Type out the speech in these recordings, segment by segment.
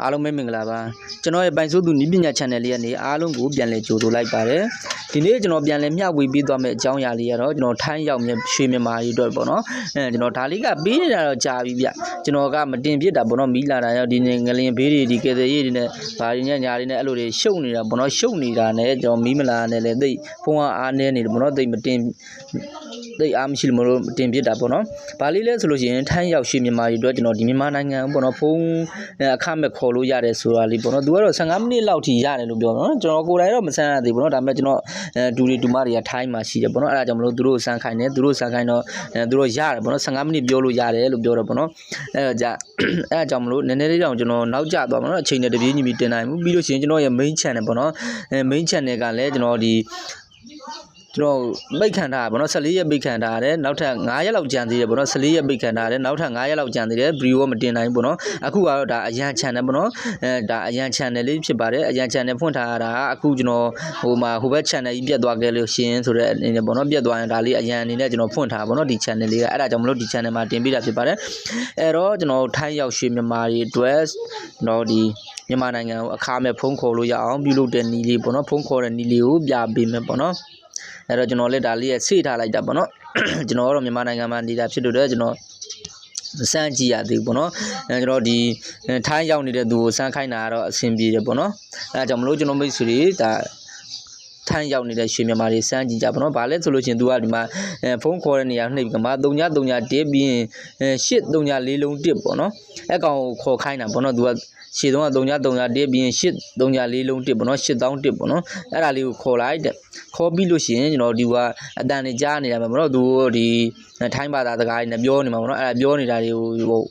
အားလုံးပဲမင်္ဂလာပါကျွန်တော်ရဲ့ပိုင်စိုးသူနီးပညာ channel လေးကနေအားလုံးကိုပြန်လည်ကြိုဆိုလိုက်ပါတယ်ဒီနေ့ကျွန်တော်ပြန်လည်မျှဝေပေးသွားမယ့်အကြောင်းအရာလေးကတော့ကျွန်တော်ထိုင်းရောက်မြရွှေမြန်မာရေးအတွက်ပေါ့နော်အဲကျွန်တော်ဒါလေးကပေးနေတာတော့ကြာပြီဗျကျွန်တော်ကမတင်ပြစ်တာပေါ့နော်မီးလာတာရောဒီနေ့ငလင်ဘေးတွေဒီကဲတဲ့ရေးတွေနဲ့ဘာတွေနဲ့ညာတွေနဲ့အဲ့လိုတွေရှုပ်နေတာပေါ့နော်ရှုပ်နေတာနဲ့ကျွန်တော်မီးမလာနဲ့လည်းသိဖုန်းအားနေနေတယ်ပေါ့နော်သိမတင် သိအားမရှိလို့မလို့တင်ပြစ်တာပေါ့နော်ဘာလေးလဲဆိုလို့ရှိရင်ထိုင်းရောက်ရွှေမြန်မာရေးအတွက်ကျွန်တော်ဒီမြန်မာနိုင်ငံပေါ့နော်ဖုန်းအခမဲ့ခေါ်လို့ရတယ်ဆိုတာလေးပေါ့နော်သူကတော့15မိနစ်လောက်ထိရတယ်လို့ပြောတော့နော်ကျွန်တော်ကိုယ်တိုင်တော့မဆန်းရသေးဘူးပေါ့နော်ဒါပေမဲ့ကျွန်တော်အဲဒူရီဒူမတွေကထိုင်းမှာရှိတယ်ပေါ့နော်အဲ့ဒါကြောင့်မလို့သူတို့ဆန်းခိုင်းတယ်သူတို့ဆန်းခိုင်းတော့အဲသူတို့ရတယ်ပေါ့နော်15မိနစ်ပြောလို့ရတယ်လို့ပြောတော့ပေါ့နော်အဲ့တော့じゃအဲ့ဒါကြောင့်မလို့နည်းနည်းလေးတောင်ကျွန်တော်နောက်ကျသွားပါတော့အချိန်နဲ့တပြေးညီမီတင်နိုင်ဘူးပြီးလို့ရှိရင်ကျွန်တော်ရဲ့ main channel ပေါ့နော်အဲ main channel ကလည်းကျွန်တော်ဒီ ကျွန်တော်ပိတ်ခံထားတာဗောနော်14ရက်ပိတ်ခံထားရတယ်နောက်ထပ်9ရက်လောက်ကြံသေးတယ်ဗောနော်14ရက်ပိတ်ခံထားရတယ်နောက်ထပ်9ရက်လောက်ကြံသေးတယ်ဗီဒီယိုကမတင်နိုင်ဘူးဗောနော်အခုကတော့ဒါအရန် channel ဗောနော်အဲဒါအရန် channel လေးဖြစ်ပါတယ်အရန် channel ဖွင့်ထားတာကအခုကျွန်တော်ဟိုမှာဟိုဘက် channel ကြီးပြတ်သွားခဲ့လို့ရှင်ဆိုတဲ့အနေနဲ့ဗောနော်ပြတ်သွားရင်ဒါလေးအရန်အနေနဲ့ကျွန်တော်ဖွင့်ထားဗောနော်ဒီ channel လေးကအဲ့ဒါကြောင့်မလို့ဒီ channel မှာတင်ပြတာဖြစ်ပါတယ်အဲ့တော့ကျွန်တော်ထိုင်းရောက်ရွှေမြန်မာတွေအတွက်ကျွန်တော်ဒီမြန်မာနိုင်ငံကိုအခါမဲ့ဖုန်းခေါ်လို့ရအောင်ပြုလုပ်တဲ့နီးလေးပေါ့နော်ဖုန်းခေါ်တဲ့နီးလေးကိုပြပေးမယ်ပေါ့နော် အဲ့တော့ကျွန်တော်လည်းဒါလေးရဆေ့ထားလိုက်တာပေါ့နော်ကျွန်တော်ကတော့မြန်မာနိုင်ငံမှာနေတာဖြစ်လို့တော့ကျွန်တော်မစမ်းကြည့်ရသေးဘူးပေါ့နော်အဲကျွန်တော်ဒီထိုင်းရောက်နေတဲ့သူကိုစမ်းခိုင်းတာကတော့အဆင်ပြေတယ်ပေါ့နော်အဲဒါကြောင့်မလို့ကျွန်တော်မိတ်ဆွေတွေဒါ ထိုင်းရောက်နေတဲ့ရွှေမြန်မာတွေစမ်းကြည့်ကြပါတော့။ဘာလဲဆိုလို့ချင်းသူကဒီမှာဖုန်းခေါ်တဲ့နေရာနှိပ်ပြီးကမှ3931တက်ပြီးရင်8334လုံးတက်ပေါ့နော်။အဲ့ကောင်ကိုခေါ်ခိုင်းတာပေါ့နော်သူကရှေ့တုန်းက3300တက်ပြီးရင်8334လုံးတက်ပေါ့နော်8000တက်ပေါ့နော်အဲ့ဒါလေးကိုခေါ်လိုက်တဲ့ခေါ်ပြီးလို့ရှိရင်ကျွန်တော်ဒီကအတန်နေကြားနေတာပဲပေါ့နော်သူဒီထိုင်းဘာသာစကားတွေနဲ့ပြောနေမှာပေါ့နော်အဲ့ဒါပြောနေတာတွေကို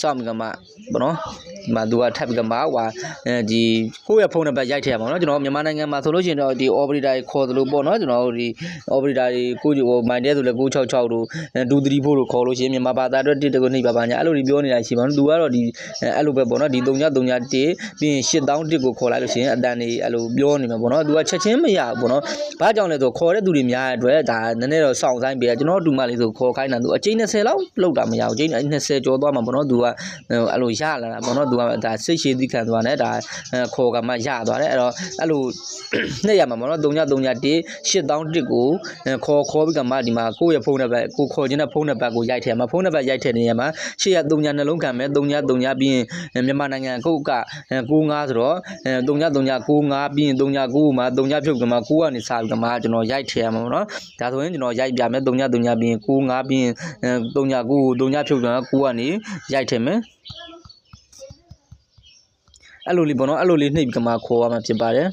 ဟိုစောင့်ပြီးကမှပေါ့နော်ဒီမှာသူကထပ်ပြီးကမှဟွာအဲဒီကိုယ့်ရဲ့ဖုန်းနံပါတ်ရိုက်ထည့်ရမှာနော်ကျွန်တော်မြန်မာနိုင်ငံမှာဆိုလို့ရှိရင်တော့ဒီ operator တွေခေါ်သလိုပေါ့နော်ကျွန်တော်တို့ဒီ operator တွေကိုဟိုမိုင်းတဲဆိုလဲ966တို့234တို့ခေါ်လို့ရှိရင်မြန်မာဘာသာအတွက်တစ်တကုနှိပ်ပါပါညာအဲ့လိုတွေပြောနေတာရှိပါတော့သူကတော့ဒီအဲ့လိုပဲပေါ့နော်ဒီ3331ပြီးရင်8000တစ်ကိုခေါ်လိုက်လို့ရှိရင်အတန်တွေအဲ့လိုပြောနေမှာပေါ့နော်သူကချက်ချင်းမရဘူးပေါ့နော်ဘာကြောင့်လဲဆိုခေါ်တဲ့သူတွေများတဲ့အတွက်ဒါနည်းနည်းတော့စောင့်ဆိုင်ပေးရကျွန်တော်တို့မှလေးဆိုခေါ်ခိုင်းတာသူအကျိန်း20လောက်လောက်တာမရဘူးအကျိန်း20ကျော်သွားမှာပေါ့နော်သူကအဲ့လိုရလာတာပေါ့နော်သူကဒါစိတ်ရှည်သီးခံသွားတယ်ဒါခေါ်ကမှရသွားတယ်အဲ့တော့အဲ့လိုနှိပ်ရမှာပေါ့နော်3331 8000တစ်ကိုခေါ်ခေါ်ပြီးကမှဒီမှာကိုယ့်ရဲ့ဖုန်းနံပါတ်ကိုခေါ်ခြင်းတဲ့ဖုန်းနံပါတ်ကိုရိုက်ထည့်မှာဖုန်းနံပါတ်ရိုက်ထည့်နေရမှာရှေ့က3ညနှလုံးခံမယ်3ည3ညပြီးရင်မြန်မာနိုင်ငံကုတ်က95ဆိုတော့3395ပြီးရင်39မှာ3ညဖြုတ်ကမှ9ကနေစပြီးကမှကျွန်တော်ရိုက်ထည့်ရမှာပေါ့နော်ဒါဆိုရင်ကျွန်တော်ရိုက်ပြမယ်3ည3ညပြီးရင်95ပြီးရင်39ကို3ညဖြုတ်ကမှ9ကနေရိုက်ထည့်မယ်အဲ့လိုလေးပေါ့နော်အဲ့လိုလေးနှိပ်ပြီးကမှခေါ်ရမှာဖြစ်ပါတယ်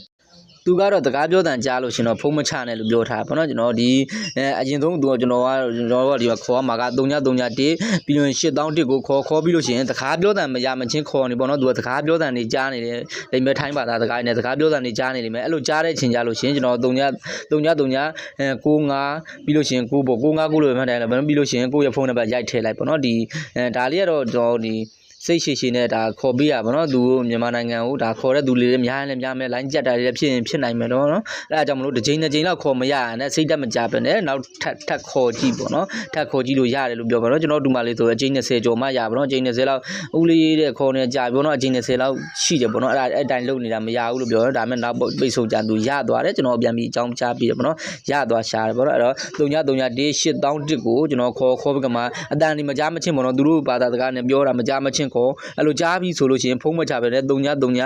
သူကတော့တကားပြောတန်ကြားလို့ရှင်တော့ဖုံးမချနဲ့လို့ပြောထားပါတော့ကျွန်တော်ဒီအဲအရင်ဆုံးသူကကျွန်တော်ကကျွန်တော်ကဒီမှာခေါ်မှာက3331ပြီးရင်8000တစ်ကိုခေါ်ခေါ်ပြီးလို့ရှိရင်တကားပြောတန်မရမချင်းခေါ်နေပေါ့နော်သူကတကားပြောတန်နေကြားနေတယ်လိမ္မဲထိုင်းဘာသာတကားနေတကားပြောတန်နေကြားနေလိမ့်မယ်အဲ့လိုကြားတဲ့ချိန်ကြလို့ရှင်ကျွန်တော်33 33အဲ95ပြီးလို့ရှိရင်9ပေါ့95 9လို့မှတ်တယ်လည်းပြီးလို့ရှိရင်ကိုယ့်ရဲ့ဖုန်းနံပါတ်ရိုက်ထည့်လိုက်ပေါ့နော်ဒီအဲဒါလေးကတော့ကျွန်တော်ဒီ စိတ်ရှိရှိနဲ့ဒါခေါ်ပေးရပါတော့သူမြန်မာနိုင်ငံကိုဒါခေါ်တဲ့သူလေးတွေများရင်လည်းများမယ်လိုင်းကြက်တာတွေလည်းဖြစ်ရင်ဖြစ်နိုင်မယ်တော့နော်အဲဒါကြောင့်မလို့တစ်ချိန်တစ်ချိန်လောက်ခေါ်မရရနဲ့စိတ်တက်မကြပဲနဲ့နောက်ထပ်ထပ်ခေါ်ကြည့်ပေါ့နော်ထပ်ခေါ်ကြည့်လို့ရတယ်လို့ပြောပါတော့ကျွန်တော်ဒူမလေးဆိုအချိန်20ကျော်မှရပါတော့အချိန်20လောက်ဦးလေးတဲ့ခေါ်နေကြပြီပေါ့နော်အချိန်20လောက်ရှိတယ်ပေါ့နော်အဲ့ဒါအဲ့တိုင်းလုပ်နေတာမရဘူးလို့ပြောတော့ဒါပေမဲ့နောက်ပိတ်ဆို့ကြသူရသွားတယ်ကျွန်တော်ပြန်ပြီးအကြောင်းချပြတယ်ပေါ့နော်ရသွားရှာတယ်ပေါ့နော်အဲ့တော့3331 8000တစ်ကိုကျွန်တော်ခေါ်ခေါ်ပြီးကမှအတန်ဒီမကြားမချင်းပေါ့နော်သူတို့ဘာသာစကားနဲ့ပြောတာမကြားမချင်းခေါ်အဲ့လိုကြားပြီးဆိုလို့ရှိရင်ဖုန်းမချပဲနဲ့3339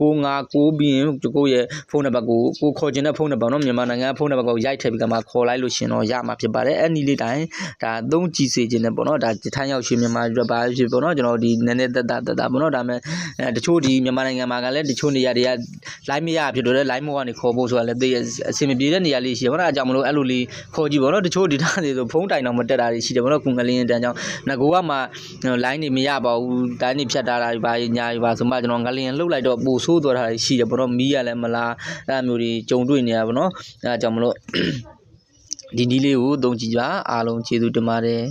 959ပြီးရင်ကိုယ့်ရဲ့ဖုန်းနံပါတ်ကိုကိုခေါ်ချင်တဲ့ဖုန်းနံပါတ်နော်မြန်မာနိုင်ငံဖုန်းနံပါတ်ကိုရိုက်ထည့်ပြီးကမှခေါ်လိုက်လို့ရှင်တော့ရမှာဖြစ်ပါတယ်အဲ့ဒီလေးတိုင်းဒါသုံးကြည့်စေခြင်းနဲ့ပေါ့နော်ဒါထိုင်းရောက်ရှင်မြန်မာတွေပါဖြစ်ပေါ့နော်ကျွန်တော်ဒီနည်းနည်းတက်တာတက်တာပေါ့နော်ဒါမဲ့အဲတချို့ဒီမြန်မာနိုင်ငံမှာကလည်းတချို့နေရာတွေက line မရဖြစ်တော့လေ line မောကနေခေါ်ဖို့ဆိုတာလည်းသိရအဆင်မပြေတဲ့နေရာလေးရှိတယ်ပေါ့နော်အဲကြောင့်မလို့အဲ့လိုလေးခေါ်ကြည့်ပေါ့နော်တချို့ဒေတာတွေဆိုဖုန်းတိုင်တော့မတက်တာတွေရှိတယ်ပေါ့နော်ကုငလင်းတန်းကြောင့်ငကိုကမှ line တွေမရပါဘူး line တွေဖြတ်တာတာပါညာပါဆိုမှကျွန်တော်ငလင်းလှုပ်လိုက်တော့ပိုဆိုးသွားတာတွေရှိတယ်ပေါ့နော်မီးရလည်းမလားအဲ့လိုမျိုးတွေကြုံတွေ့နေရပါတော့အဲကြောင့်မလို့ဒီနီးလေးကိုသုံးကြည့်ကြအားလုံးကျေးဇူးတင်ပါတယ်